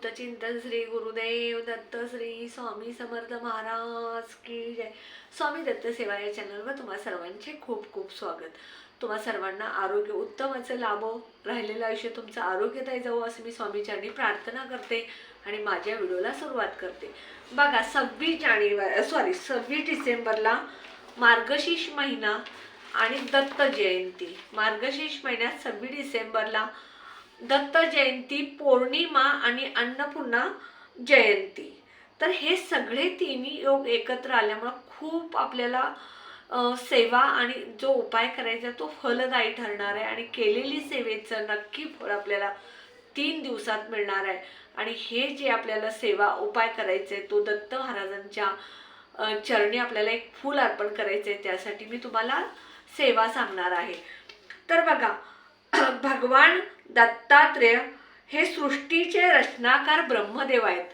अवधूत चिंतन श्री गुरुदेव दत्त श्री स्वामी समर्थ महाराज की जय. स्वामी दत्त सेवा या चॅनलवर तुम्हा सर्वांचे खूप खूप स्वागत. तुम्हा सर्वांना आरोग्य उत्तमचं लाभो. राहिलेलं आयुष्य तुमचं आरोग्यदायी जाऊ असं मी स्वामीच्यांनी प्रार्थना करते आणि माझ्या व्हिडिओला सुरुवात करते. बघा सव्वीस जानेवारी सॉरी सव्वीस डिसेंबरला मार्गशीर्ष महिना आणि दत्त जयंती. मार्गशीर्ष महिन्यात सव्वीस डिसेंबरला दत्त जयंती पौर्णिमा आणि अन्नपूर्णा जयंती. तर हे सगळे तिन्ही योग एकत्र आल्यामुळं खूप आपल्याला सेवा आणि जो उपाय करायचा तो फलदायी ठरणार आहे आणि केलेली सेवेचं नक्की फळ आपल्याला तीन दिवसात मिळणार आहे. आणि हे जे आपल्याला सेवा उपाय करायचे आहे, तो दत्त महाराजांच्या चरणी आपल्याला एक फूल अर्पण करायचं आहे त्यासाठी मी तुम्हाला सेवा सांगणार आहे. तर बघा भगवान दत्तात्रेय हे सृष्टीचे रचनाकार ब्रह्मदेव आहेत.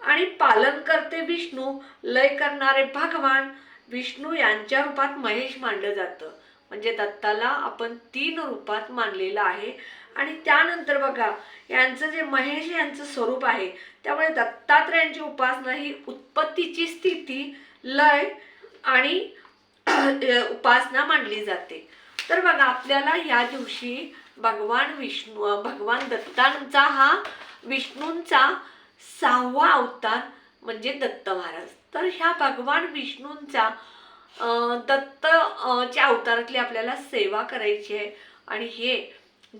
आणि पालन करते विष्णू लय करणारे भगवान विष्णू यांच्या रूपात महेश मानलं जातं. म्हणजे दत्ताला आपण तीन रूपात मानलेलं आहे. आणि त्यानंतर बघा यांचं जे महेश यांचं स्वरूप आहे त्यामुळे दत्तात्रेयांची उपासना ही उत्पत्तीची स्थिती लय आणि उपासना मानली जाते. तर बघा आपल्याला ह्या दिवशी भगवान विष्णू भगवान दत्तांचा हा विष्णूंचा सहावा अवतार म्हणजे दत्त महाराज. तर ह्या भगवान विष्णूंचा दत्त च्या अवतारातली आपल्याला सेवा करायची आहे. आणि हे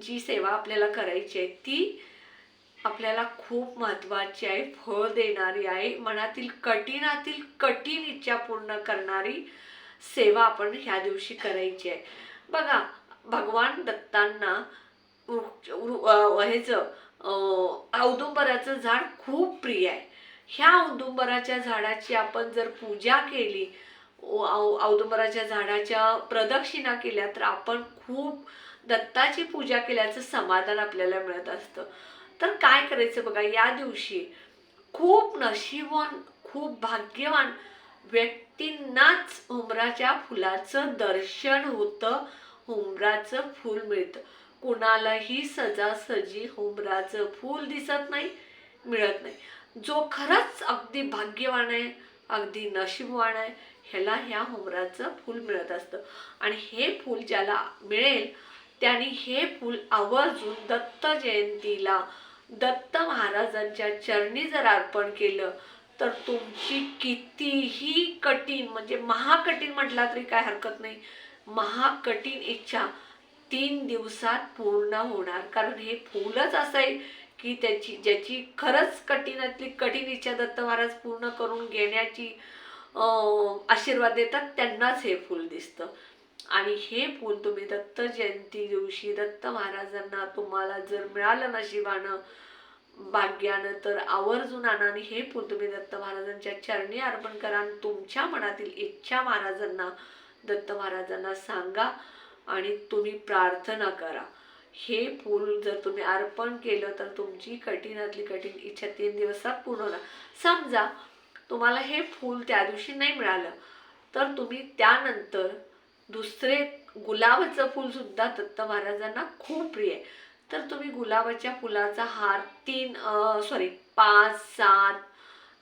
जी सेवा आपल्याला करायची आहे ती आपल्याला खूप महत्त्वाची आहे फळ देणारी आहे. मनातील कठीणातील कठीण इच्छा पूर्ण करणारी सेवा आपण ह्या दिवशी करायची आहे. बघा भगवान दत्तांना ह्याचं औदुंबराचं झाड खूप प्रिय आहे. ह्या औदुंबराच्या झाडाची आपण जर पूजा केली औ- औदुंबराच्या झाडाच्या प्रदक्षिणा केल्या तर आपण खूप दत्ताची पूजा केल्याचं समाधान आपल्याला मिळत असतं. तर काय करायचं बघा या दिवशी खूप नशीबवान खूप भाग्यवान व्यक्तींनाच उमराच्या फुलाचं दर्शन होतं. हुमराचं फूल मिळतं. कुणालाही सजासजी हुमराचं फूल दिसत नाही मिळत नाही. जो खरंच अगदी भाग्यवान आहे अगदी नशीबवान आहे ह्याला ह्या हुमराचं फूल मिळत असतं. आणि हे फूल ज्याला मिळेल त्याने हे फूल आवर्जून दत्त जयंतीला दत्त महाराजांच्या चरणी जर अर्पण केलं तर तुमची कितीही कठीण म्हणजे महाकठीण म्हटला तरी काय हरकत नाही. महाकठीण इच्छा तीन दिवसात पूर्ण होणार. कारण हे फूलच असं आहे की त्याची ज्याची खरंच कठीणातली कठीण इच्छा दत्त महाराज पूर्ण करून घेण्याची अं, आशीर्वाद देतात त्यांनाच हे फूल दिसतं. आणि हे फूल तुम्ही दत्त जयंती दिवशी दत्त महाराजांना तुम्हाला जर मिळालं नशिबानं भाग्यानं तर आवर्जून आणा आणि हे फूल तुम्ही दत्त महाराजांच्या चरणी अर्पण करा आणि तुमच्या मनातील इच्छा महाराजांना दत्त महाराजांना सांगा आणि तुम्ही प्रार्थना करा. हे फूल जर तुम्ही अर्पण केलं तर तुमची कठीणातली कठीण इच्छा तीन दिवसात पूर्ण होणार. समजा तुम्हाला हे फूल त्या दिवशी नाही मिळालं तर तुम्ही त्यानंतर दुसरे गुलाबाचं फूल सुद्धा दत्त महाराजांना खूप प्रिय आहे. तर तुम्ही गुलाबाच्या फुलाचा हार तीन सॉरी पाच सात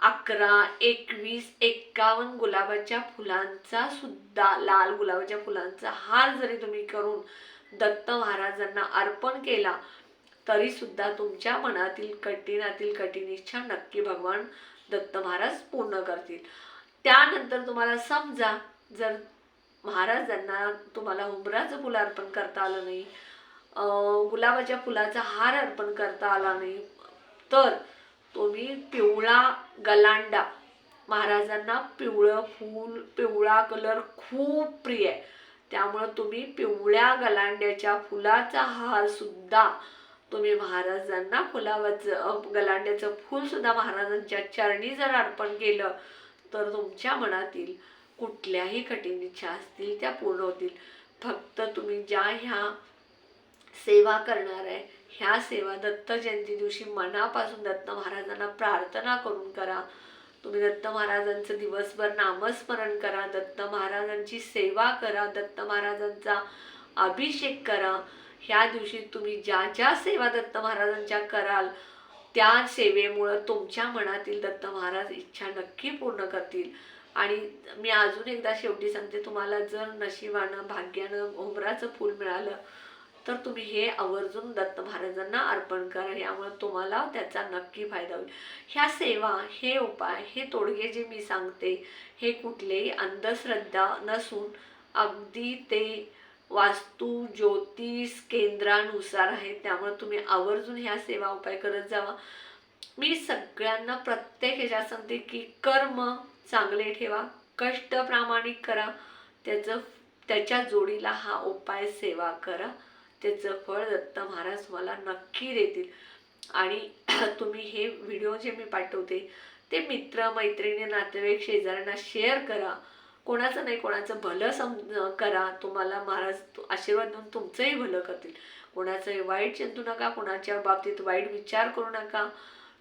अकरा एकवीस एक्कावन्न गुलाबाच्या फुलांचा सुद्धा लाल गुलाबाच्या फुलांचा हार जरी तुम्ही करून दत्त महाराजांना अर्पण केला तरी सुद्धा तुमच्या मनातील कठीणातील कठीण इच्छा नक्की भगवान दत्त महाराज पूर्ण करतील. त्यानंतर तुम्हाला समजा जर महाराजांना तुम्हाला उमराचं फुलं अर्पण करता आलं नाही गुलाबाच्या फुलाचा हार अर्पण करता आला नाही तर तुम्ही पिवळा गलांडा. महाराजांना पिवळं फूल पिवळा कलर खूप प्रिय आहे. त्यामुळं तुम्ही पिवळ्या गलांड्याच्या फुलाचा हार सुद्धा तुम्ही महाराजांना फुलावाचं गलांड्याचं फूल सुद्धा महाराजांच्या चरणी जर अर्पण केलं तर तुमच्या मनातील कुठल्याही कठीण इच्छा असतील त्या पूर्ण होतील. फक्त तुम्ही ज्या ह्या सेवा करणार आहे ह्या सेवा दत्त जयंती दिवशी मनापासून दत्त महाराजांना प्रार्थना करून करा. तुम्ही दत्त महाराजांचं दिवसभर नामस्मरण करा. दत्त महाराजांची सेवा करा. दत्त महाराजांचा अभिषेक करा. ह्या दिवशी तुम्ही ज्या ज्या सेवा दत्त महाराजांच्या कराल त्या सेवेमुळं तुमच्या मनातील दत्त महाराज इच्छा नक्की पूर्ण करतील. आणि मी अजून एकदा शेवटी सांगते तुम्हाला जर नशिबानं भाग्यानं घोबराचं फूल मिळालं तर तुम्ही हे आवर्जून दत्त महाराजांना अर्पण करा. यामुळे तुम्हाला त्याचा नक्की फायदा होईल. ह्या सेवा हे उपाय हे तोडगे जे मी सांगते हे कुठलेही अंधश्रद्धा नसून अगदी ते वास्तू ज्योतिष केंद्रानुसार आहे त्यामुळे तुम्ही आवर्जून ह्या सेवा उपाय करत जावा. मी सगळ्यांना प्रत्येक ह्याच्या सांगते की कर्म चांगले ठेवा कष्ट प्रामाणिक करा. त्याचं त्याच्या जोडीला हा उपाय सेवा करा. त्याचं फळ दत्त महाराज तुम्हाला नक्की देतील. आणि तुम्ही हे व्हिडिओ जे मी पाठवते ते मित्र मैत्रिणी नातेवाईक शेजाऱ्यांना शेअर करा. कोणाचं नाही कोणाचं भलं सम करा. तुम्हाला महाराज आशीर्वाद देऊन तुमचंही भलं करतील. कोणाचंही वाईट चिंतू नका कोणाच्या बाबतीत वाईट विचार करू नका.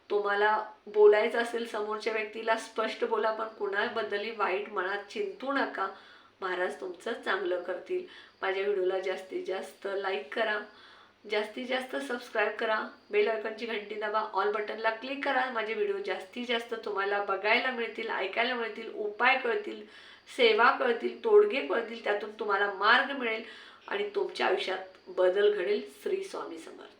तुम्हाला बोलायचं असेल समोरच्या व्यक्तीला स्पष्ट बोला पण कुणाबद्दलही वाईट मनात चिंतू नका. महाराज तुमचं चांगलं करतील. माझ्या व्हिडिओला जास्तीत जास्त लाईक करा. जास्तीत जास्त सबस्क्राईब करा. बेल आयकॉनची घंटी दाबा. ऑल बटनला क्लिक करा. माझे व्हिडिओ जास्तीत जास्त तुम्हाला बघायला मिळतील ऐकायला मिळतील उपाय कळतील सेवा कळतील तोडगे कळतील त्यातून तुम्हाला मार्ग मिळेल आणि तुमच्या आयुष्यात बदल घडेल श्री स्वामी समर्थ.